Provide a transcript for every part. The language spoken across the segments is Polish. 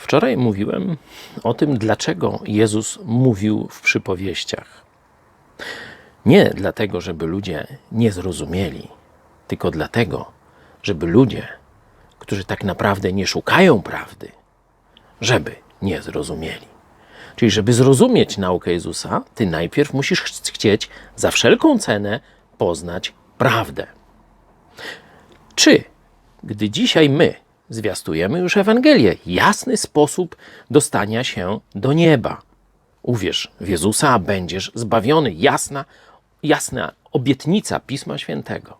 Wczoraj mówiłem o tym, dlaczego Jezus mówił w przypowieściach. Nie dlatego, żeby ludzie nie zrozumieli, tylko dlatego, żeby ludzie, którzy tak naprawdę nie szukają prawdy, żeby nie zrozumieli. Czyli, żeby zrozumieć naukę Jezusa, ty najpierw musisz ch- chcieć za wszelką cenę poznać prawdę. Czy, gdy dzisiaj my zwiastujemy już Ewangelię, jasny sposób dostania się do nieba, uwierz w Jezusa, będziesz zbawiony, jasna, jasna obietnica Pisma Świętego.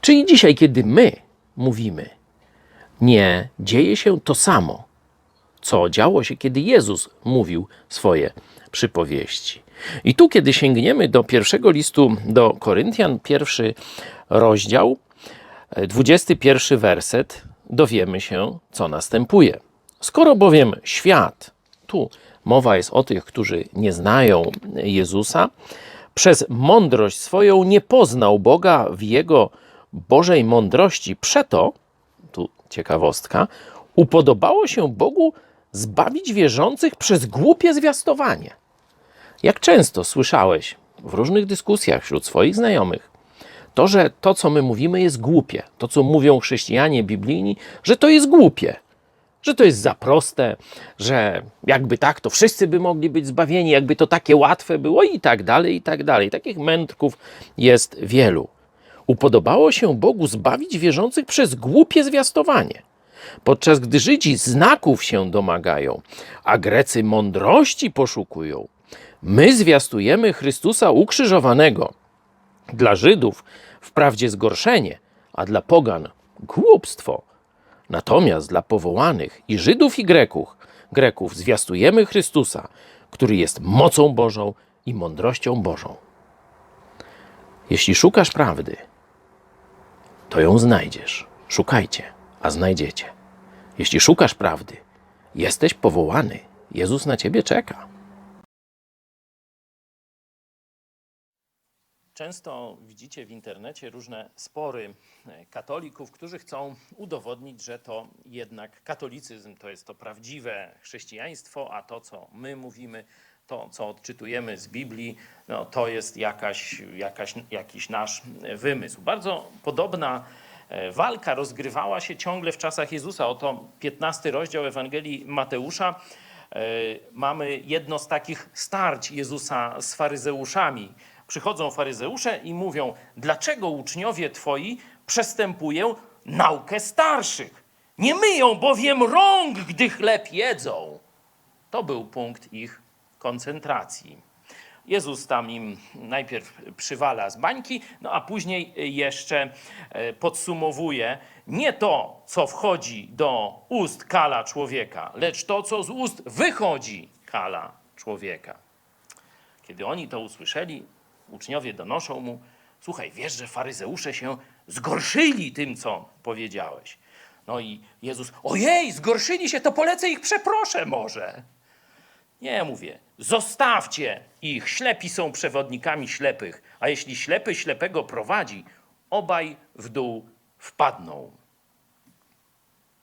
Czyli dzisiaj, kiedy my mówimy, nie dzieje się to samo, co działo się, kiedy Jezus mówił swoje przypowieści. I tu, kiedy sięgniemy do pierwszego listu do Koryntian, pierwszy rozdział, 21 werset, dowiemy się, co następuje. Skoro bowiem świat, tu mowa jest o tych, którzy nie znają Jezusa, przez mądrość swoją nie poznał Boga w Jego Bożej mądrości, przeto, tu ciekawostka, upodobało się Bogu zbawić wierzących przez głupie zwiastowanie. Jak często słyszałeś w różnych dyskusjach wśród swoich znajomych, to, że to, co my mówimy, jest głupie, to, co mówią chrześcijanie biblijni, że to jest głupie, że to jest za proste, że jakby tak, to wszyscy by mogli być zbawieni, jakby to takie łatwe było i tak dalej, i tak dalej. Takich mędrków jest wielu. Upodobało się Bogu zbawić wierzących przez głupie zwiastowanie. Podczas gdy Żydzi znaków się domagają, a Grecy mądrości poszukują, my zwiastujemy Chrystusa ukrzyżowanego. Dla Żydów wprawdzie zgorszenie, a dla pogan głupstwo. Natomiast dla powołanych i Żydów i Greków, Greków zwiastujemy Chrystusa, który jest mocą Bożą i mądrością Bożą. Jeśli szukasz prawdy, to ją znajdziesz. Szukajcie, a znajdziecie. Jeśli szukasz prawdy, jesteś powołany. Jezus na ciebie czeka. Często widzicie w internecie różne spory e, katolików, którzy chcą udowodnić, że to jednak katolicyzm to jest to prawdziwe chrześcijaństwo, a to, co my mówimy, to, co odczytujemy z Biblii, no, to jest jakaś, jakaś, jakiś nasz wymysł. Bardzo podobna e, walka rozgrywała się ciągle w czasach Jezusa. Oto 15 rozdział Ewangelii Mateusza. E, Mamy jedno z takich starć Jezusa z faryzeuszami. Przychodzą faryzeusze i mówią: Dlaczego uczniowie twoi przestępują naukę starszych? Nie myją bowiem rąk, gdy chleb jedzą. To był punkt ich koncentracji. Jezus tam im najpierw przywala z bańki, no a później jeszcze e, podsumowuje nie to, co wchodzi do ust kala człowieka, lecz to, co z ust wychodzi kala człowieka. Kiedy oni to usłyszeli, uczniowie donoszą mu: Słuchaj, wiesz, że faryzeusze się zgorszyli tym, co powiedziałeś. No i Jezus: Ojej, zgorszyli się, to polecę ich przeproszę może. Nie mówię, zostawcie ich. Ślepi są przewodnikami ślepych, a jeśli ślepy ślepego prowadzi, obaj w dół wpadną.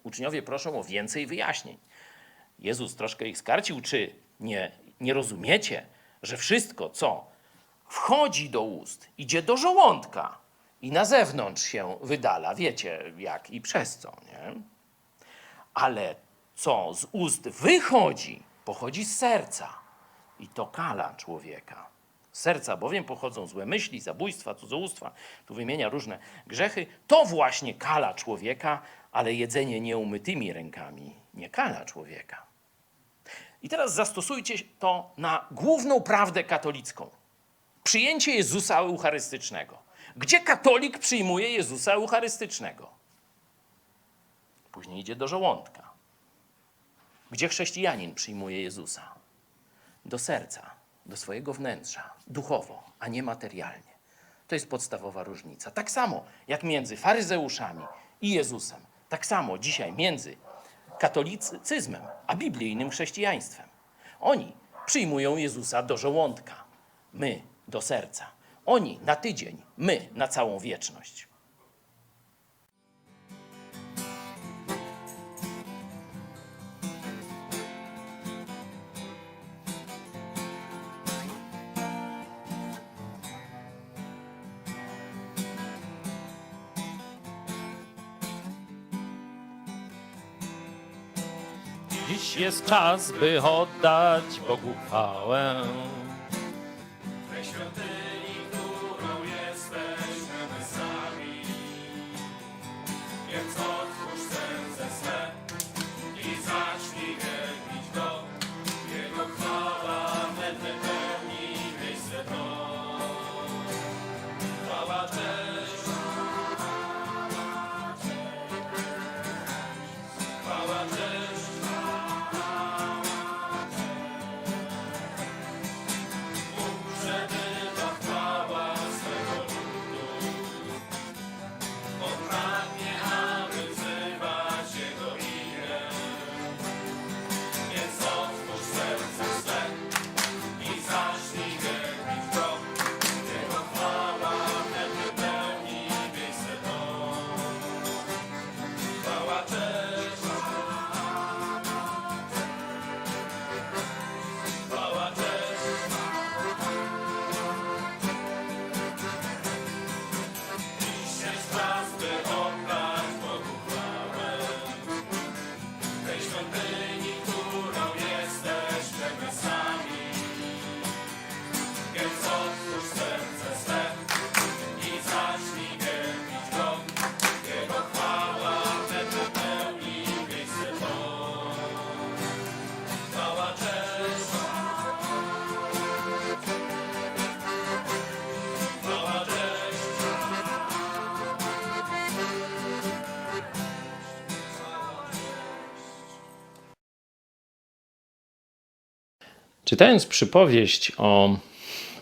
Uczniowie proszą o więcej wyjaśnień. Jezus troszkę ich skarcił, czy nie, nie rozumiecie, że wszystko, co wchodzi do ust, idzie do żołądka i na zewnątrz się wydala. Wiecie jak i przez co, nie? Ale co z ust wychodzi, pochodzi z serca i to kala człowieka. Z serca bowiem pochodzą złe myśli, zabójstwa, cudzołóstwa. Tu wymienia różne grzechy. To właśnie kala człowieka, ale jedzenie nieumytymi rękami nie kala człowieka. I teraz zastosujcie to na główną prawdę katolicką. Przyjęcie Jezusa Eucharystycznego. Gdzie katolik przyjmuje Jezusa Eucharystycznego? Później idzie do żołądka. Gdzie chrześcijanin przyjmuje Jezusa? Do serca, do swojego wnętrza, duchowo, a nie materialnie. To jest podstawowa różnica. Tak samo jak między faryzeuszami i Jezusem, tak samo dzisiaj między katolicyzmem a biblijnym chrześcijaństwem. Oni przyjmują Jezusa do żołądka, my do serca. Oni na tydzień, my na całą wieczność. Dziś jest czas, by oddać Bogu chwałę. Więc Czytając przypowieść o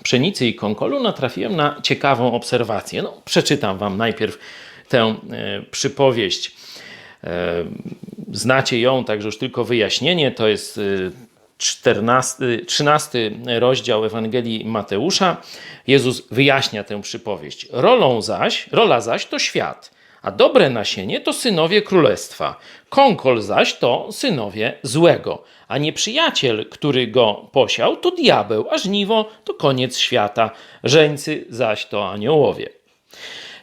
pszenicy i konkolu, natrafiłem na ciekawą obserwację. No, przeczytam Wam najpierw tę e, przypowieść. E, znacie ją, także już tylko wyjaśnienie. To jest e, 14, 13 rozdział Ewangelii Mateusza. Jezus wyjaśnia tę przypowieść. Rolą zaś, rola zaś to świat, a dobre nasienie to synowie królestwa. Konkol zaś to synowie złego, a nieprzyjaciel, który go posiał, to diabeł, a żniwo to koniec świata. Żeńcy zaś to aniołowie.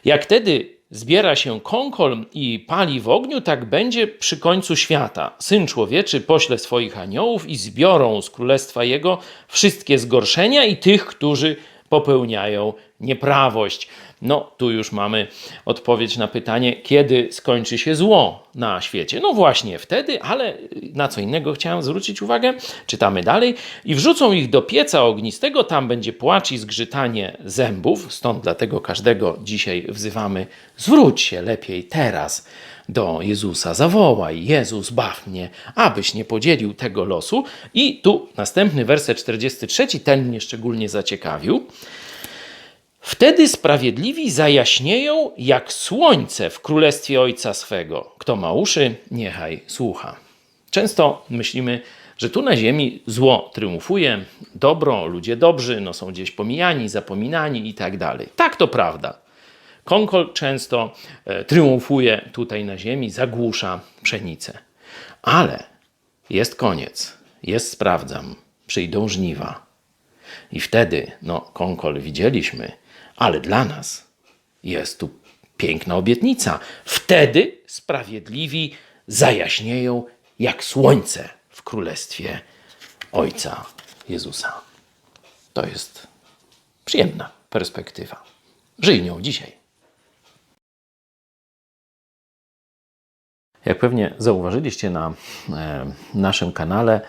Jak wtedy zbiera się konkol i pali w ogniu, tak będzie przy końcu świata. Syn człowieczy pośle swoich aniołów i zbiorą z królestwa jego wszystkie zgorszenia i tych, którzy popełniają nieprawość. No, tu już mamy odpowiedź na pytanie, kiedy skończy się zło na świecie. No właśnie wtedy, ale na co innego chciałem zwrócić uwagę. Czytamy dalej. I wrzucą ich do pieca ognistego, tam będzie płacz i zgrzytanie zębów. Stąd dlatego każdego dzisiaj wzywamy, zwróć się lepiej teraz do Jezusa, zawołaj, Jezus, baw mnie, abyś nie podzielił tego losu. I tu następny werset 43, ten mnie szczególnie zaciekawił. Wtedy sprawiedliwi zajaśnieją jak słońce w królestwie Ojca swego. Kto ma uszy, niechaj słucha. Często myślimy, że tu na ziemi zło triumfuje, dobro, ludzie dobrzy no są gdzieś pomijani, zapominani i tak dalej. Tak to prawda. Konkol często e, triumfuje tutaj na ziemi, zagłusza pszenicę. Ale jest koniec, jest sprawdzam, przyjdą żniwa. I wtedy, no, konkol widzieliśmy, ale dla nas jest tu piękna obietnica. Wtedy sprawiedliwi zajaśnieją jak słońce w królestwie Ojca Jezusa. To jest przyjemna perspektywa. Żyj nią dzisiaj. Jak pewnie zauważyliście na e, naszym kanale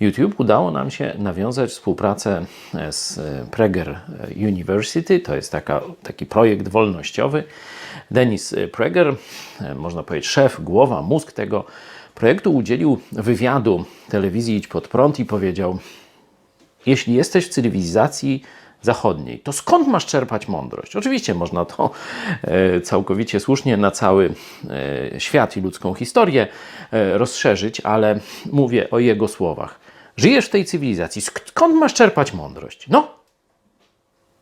YouTube, udało nam się nawiązać współpracę e, z e, Prager University. To jest taka, taki projekt wolnościowy. Denis Prager, e, można powiedzieć szef, głowa, mózg tego projektu, udzielił wywiadu telewizji Idź Pod Prąd i powiedział jeśli jesteś w cywilizacji zachodniej, to skąd masz czerpać mądrość? Oczywiście można to całkowicie słusznie na cały świat i ludzką historię rozszerzyć, ale mówię o jego słowach. Żyjesz w tej cywilizacji, sk- skąd masz czerpać mądrość? No,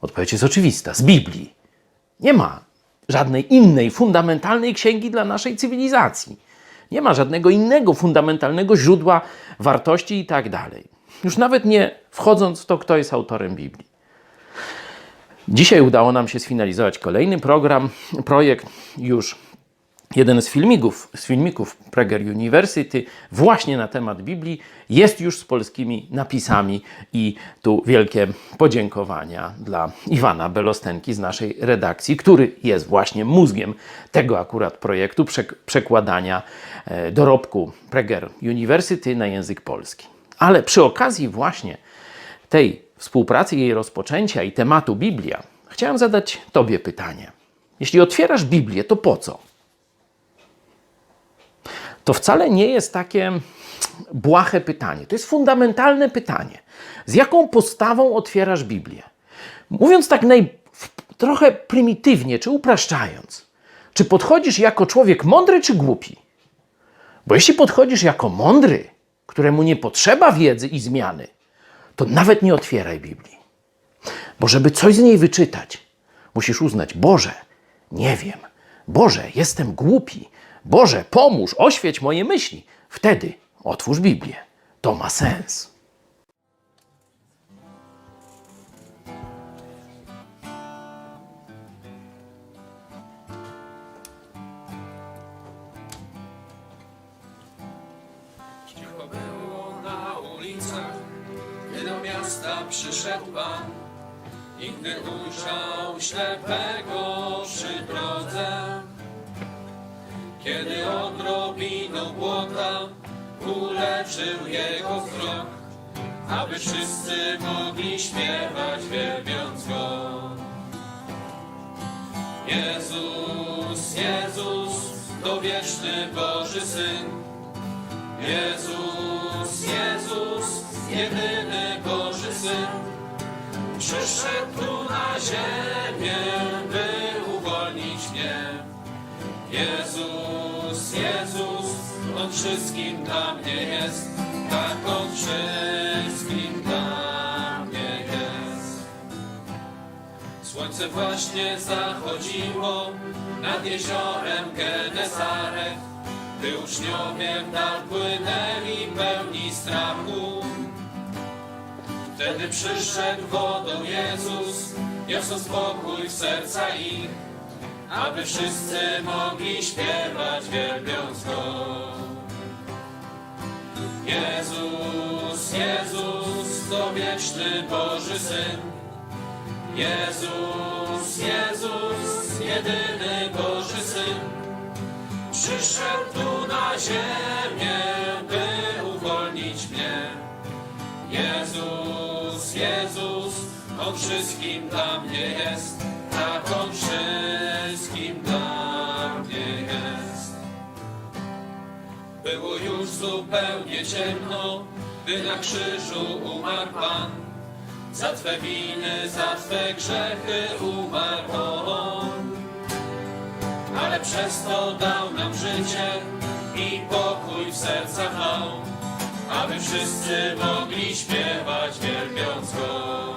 odpowiedź jest oczywista, z Biblii. Nie ma żadnej innej fundamentalnej księgi dla naszej cywilizacji. Nie ma żadnego innego fundamentalnego źródła wartości i tak dalej. Już nawet nie wchodząc w to, kto jest autorem Biblii. Dzisiaj udało nam się sfinalizować kolejny program, projekt już Jeden z filmików, z filmików Prager University właśnie na temat Biblii jest już z polskimi napisami i tu wielkie podziękowania dla Iwana Belostenki z naszej redakcji, który jest właśnie mózgiem tego akurat projektu przek- przekładania e, dorobku Prager University na język polski. Ale przy okazji właśnie tej współpracy, jej rozpoczęcia i tematu Biblia, chciałem zadać Tobie pytanie. Jeśli otwierasz Biblię, to po co? To wcale nie jest takie błahe pytanie. To jest fundamentalne pytanie. Z jaką postawą otwierasz Biblię? Mówiąc tak naj, trochę prymitywnie, czy upraszczając, czy podchodzisz jako człowiek mądry czy głupi? Bo jeśli podchodzisz jako mądry, któremu nie potrzeba wiedzy i zmiany, to nawet nie otwieraj Biblii. Bo żeby coś z niej wyczytać, musisz uznać: Boże, nie wiem. Boże, jestem głupi. Boże, pomóż, oświeć moje myśli. Wtedy otwórz Biblię. To ma sens. Cicho było na ulicach, gdy do miasta przyszedł Pan. I gdy ujrzał ślepego przy drodze, kiedy odrobiną błota uleczył jego wzrok, aby wszyscy mogli śpiewać wielbiąc Go. Jezus, Jezus, to wieczny Boży Syn, Jezus, Jezus, jedyny Boży Syn, przyszedł tu na ziemię. Jezus, Jezus, On wszystkim dla mnie jest, tak On wszystkim dla mnie jest. Słońce właśnie zachodziło nad jeziorem Genesaret, gdy uczniowie w dal płynęli pełni strachu. Wtedy przyszedł wodą Jezus, niosąc spokój w serca ich, aby wszyscy mogli śpiewać wielbiąc Go. Jezus, Jezus, to wieczny Boży Syn, Jezus, Jezus, jedyny Boży Syn, przyszedł tu na ziemię, by uwolnić mnie. Jezus, Jezus, On wszystkim dla mnie jest, tak On wszystkim dla mnie jest. Było już zupełnie ciemno, by na krzyżu umarł Pan. Za Twe winy, za Twe grzechy umarł On. Ale przez to dał nam życie i pokój w sercach dał, aby wszyscy mogli śpiewać wielbiąc Go.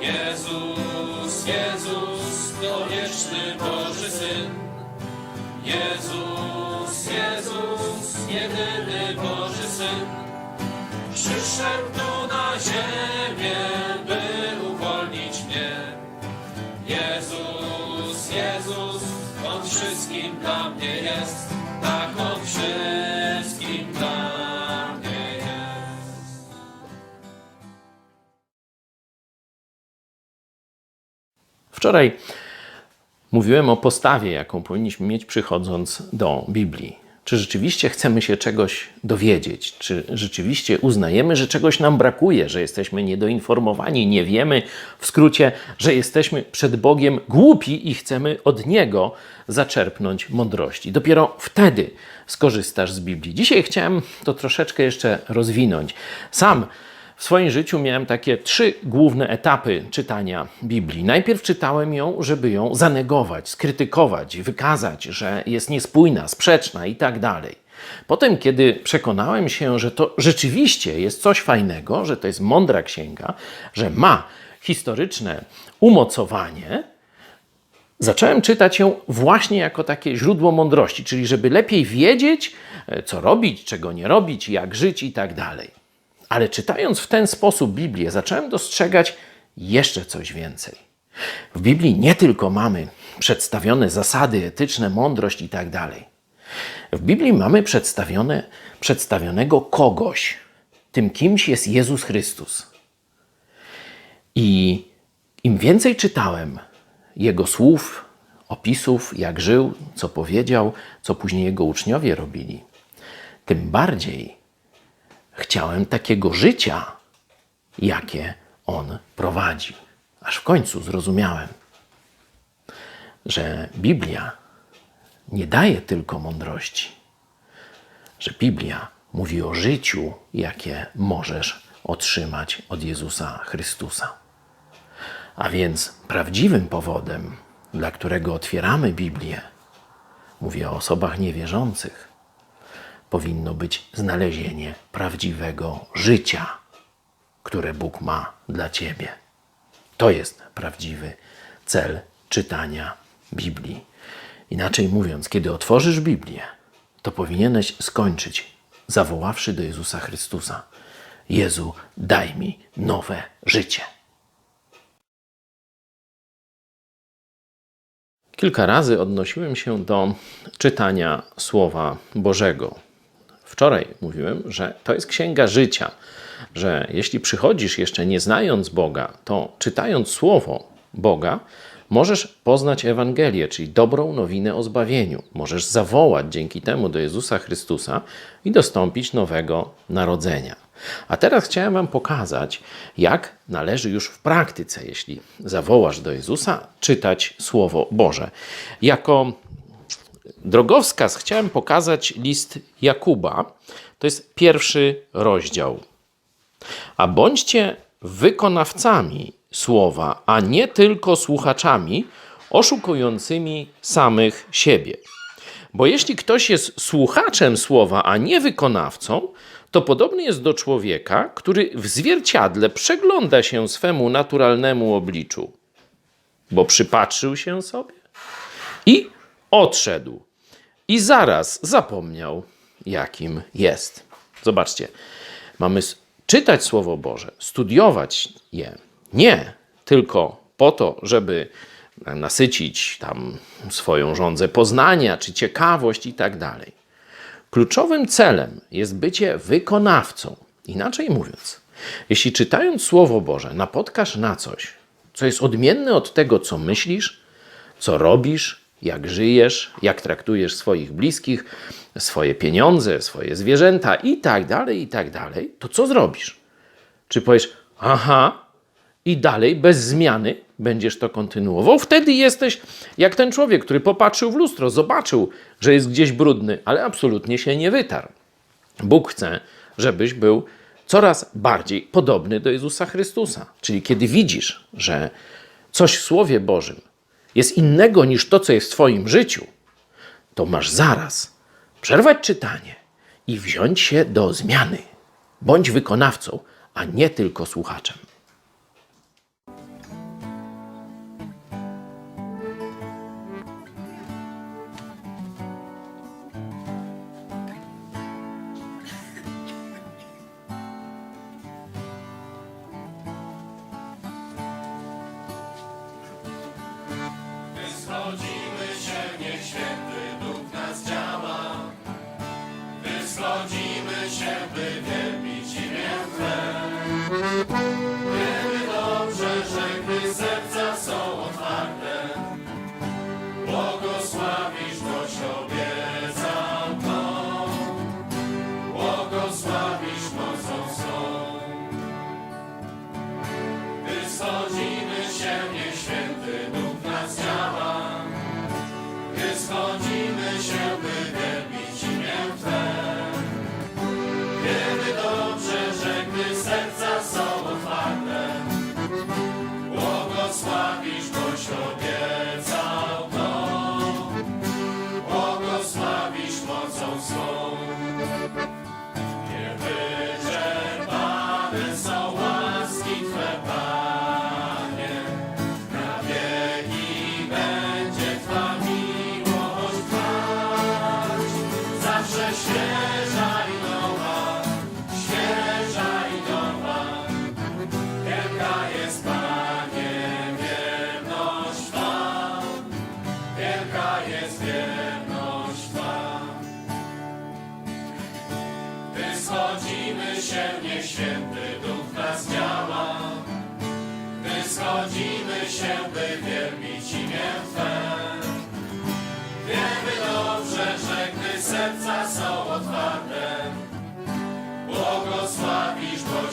Jezus, Jezus, to wieczny Boży Syn. Jezus, Jezus, jedyny Boży Syn. Przyszedł tu na ziemię, by uwolnić mnie. Jezus, Jezus, On wszystkim dla mnie jest, Wczoraj mówiłem o postawie, jaką powinniśmy mieć przychodząc do Biblii. Czy rzeczywiście chcemy się czegoś dowiedzieć? Czy rzeczywiście uznajemy, że czegoś nam brakuje, że jesteśmy niedoinformowani, nie wiemy, w skrócie, że jesteśmy przed Bogiem głupi i chcemy od Niego zaczerpnąć mądrości? Dopiero wtedy skorzystasz z Biblii. Dzisiaj chciałem to troszeczkę jeszcze rozwinąć. Sam w swoim życiu miałem takie trzy główne etapy czytania Biblii. Najpierw czytałem ją, żeby ją zanegować, skrytykować, wykazać, że jest niespójna, sprzeczna i tak dalej. Potem, kiedy przekonałem się, że to rzeczywiście jest coś fajnego, że to jest mądra księga, że ma historyczne umocowanie, zacząłem czytać ją właśnie jako takie źródło mądrości, czyli żeby lepiej wiedzieć, e, co robić, czego nie robić, jak żyć i tak dalej. Ale czytając w ten sposób Biblię, zacząłem dostrzegać jeszcze coś więcej. W Biblii nie tylko mamy przedstawione zasady etyczne, mądrość i tak dalej. W Biblii mamy przedstawione, przedstawionego kogoś. Tym kimś jest Jezus Chrystus. I im więcej czytałem jego słów, opisów, jak żył, co powiedział, co później jego uczniowie robili, tym bardziej chciałem takiego życia, jakie on prowadzi. Aż w końcu zrozumiałem, że Biblia nie daje tylko mądrości, że Biblia mówi o życiu, jakie możesz otrzymać od Jezusa Chrystusa. A więc prawdziwym powodem, dla którego otwieramy Biblię, mówię o osobach niewierzących, powinno być znalezienie prawdziwego życia, które Bóg ma dla ciebie. To jest prawdziwy cel czytania Biblii. Inaczej mówiąc, kiedy otworzysz Biblię, to powinieneś skończyć, zawoławszy do Jezusa Chrystusa: Jezu, daj mi nowe życie. Kilka razy odnosiłem się do czytania Słowa Bożego. Wczoraj mówiłem, że to jest księga życia, że jeśli przychodzisz jeszcze nie znając Boga, to czytając Słowo Boga, możesz poznać Ewangelię, czyli dobrą nowinę o zbawieniu. Możesz zawołać dzięki temu do Jezusa Chrystusa i dostąpić nowego narodzenia. A teraz chciałem Wam pokazać, jak należy już w praktyce, jeśli zawołasz do Jezusa, czytać Słowo Boże. Jako drogowskaz chciałem pokazać list Jakuba. To jest pierwszy rozdział. A bądźcie wykonawcami słowa, a nie tylko słuchaczami oszukującymi samych siebie. Bo jeśli ktoś jest słuchaczem słowa, a nie wykonawcą, to podobny jest do człowieka, który w zwierciadle przegląda się swemu naturalnemu obliczu, bo przypatrzył się sobie i odszedł. I zaraz zapomniał, jakim jest. Zobaczcie, mamy czytać Słowo Boże, studiować je nie tylko po to, żeby nasycić tam swoją żądzę poznania czy ciekawość i tak dalej. Kluczowym celem jest bycie wykonawcą. Inaczej mówiąc, jeśli czytając Słowo Boże napotkasz na coś, co jest odmienne od tego, co myślisz, co robisz, jak żyjesz, jak traktujesz swoich bliskich, swoje pieniądze, swoje zwierzęta i tak dalej, i tak dalej, to co zrobisz? Czy powiesz, aha, i dalej bez zmiany będziesz to kontynuował? Wtedy jesteś jak ten człowiek, który popatrzył w lustro, zobaczył, że jest gdzieś brudny, ale absolutnie się nie wytarł. Bóg chce, żebyś był coraz bardziej podobny do Jezusa Chrystusa. Czyli kiedy widzisz, że coś w Słowie Bożym jest innego niż to, co jest w Twoim życiu, to masz zaraz przerwać czytanie i wziąć się do zmiany. Bądź wykonawcą, a nie tylko słuchaczem. Wyschodzimy się, niech święty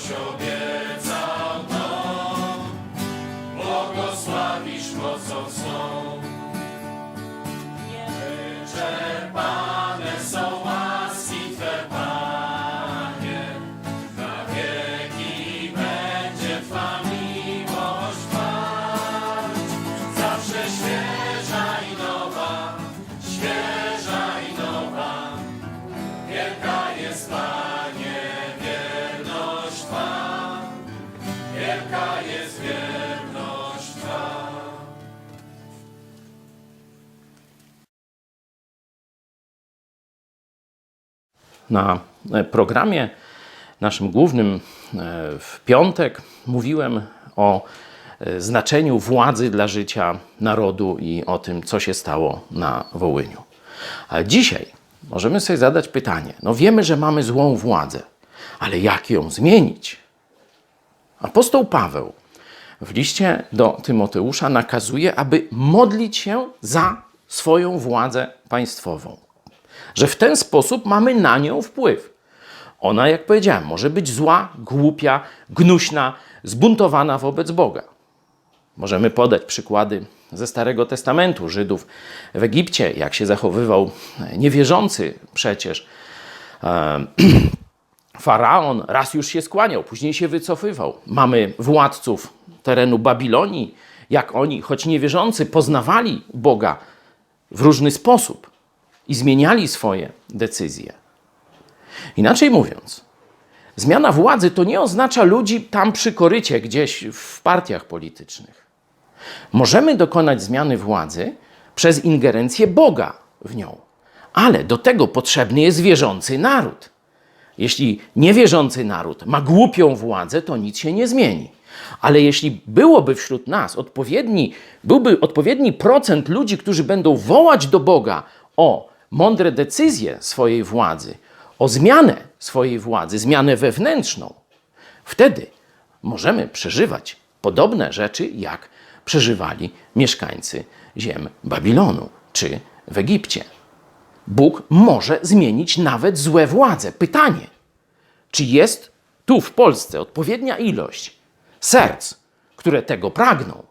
Show give. Na e, programie naszym głównym e, w piątek mówiłem o e, znaczeniu władzy dla życia narodu i o tym, co się stało na Wołyniu. Ale dzisiaj możemy sobie zadać pytanie: no wiemy, że mamy złą władzę, ale jak ją zmienić? Apostoł Paweł w liście do Tymoteusza nakazuje, aby modlić się za swoją władzę państwową. Że w ten sposób mamy na nią wpływ. Ona, jak powiedziałem, może być zła, głupia, gnuśna, zbuntowana wobec Boga. Możemy podać przykłady ze Starego Testamentu Żydów w Egipcie, jak się zachowywał niewierzący przecież. Faraon raz już się skłaniał, później się wycofywał. Mamy władców terenu Babilonii, jak oni, choć niewierzący, poznawali Boga w różny sposób i zmieniali swoje decyzje. Inaczej mówiąc, zmiana władzy to nie oznacza ludzi tam przy korycie, gdzieś w partiach politycznych. Możemy dokonać zmiany władzy przez ingerencję Boga w nią, ale do tego potrzebny jest wierzący naród. Jeśli niewierzący naród ma głupią władzę, to nic się nie zmieni. Ale jeśli byłoby wśród nas odpowiedni, byłby odpowiedni procent ludzi, którzy będą wołać do Boga o mądre decyzje swojej władzy, o zmianę swojej władzy, zmianę wewnętrzną, wtedy możemy przeżywać podobne rzeczy, jak przeżywali mieszkańcy ziem Babilonu czy w Egipcie. Bóg może zmienić nawet złe władze. Pytanie, czy jest tu w Polsce odpowiednia ilość serc, które tego pragną?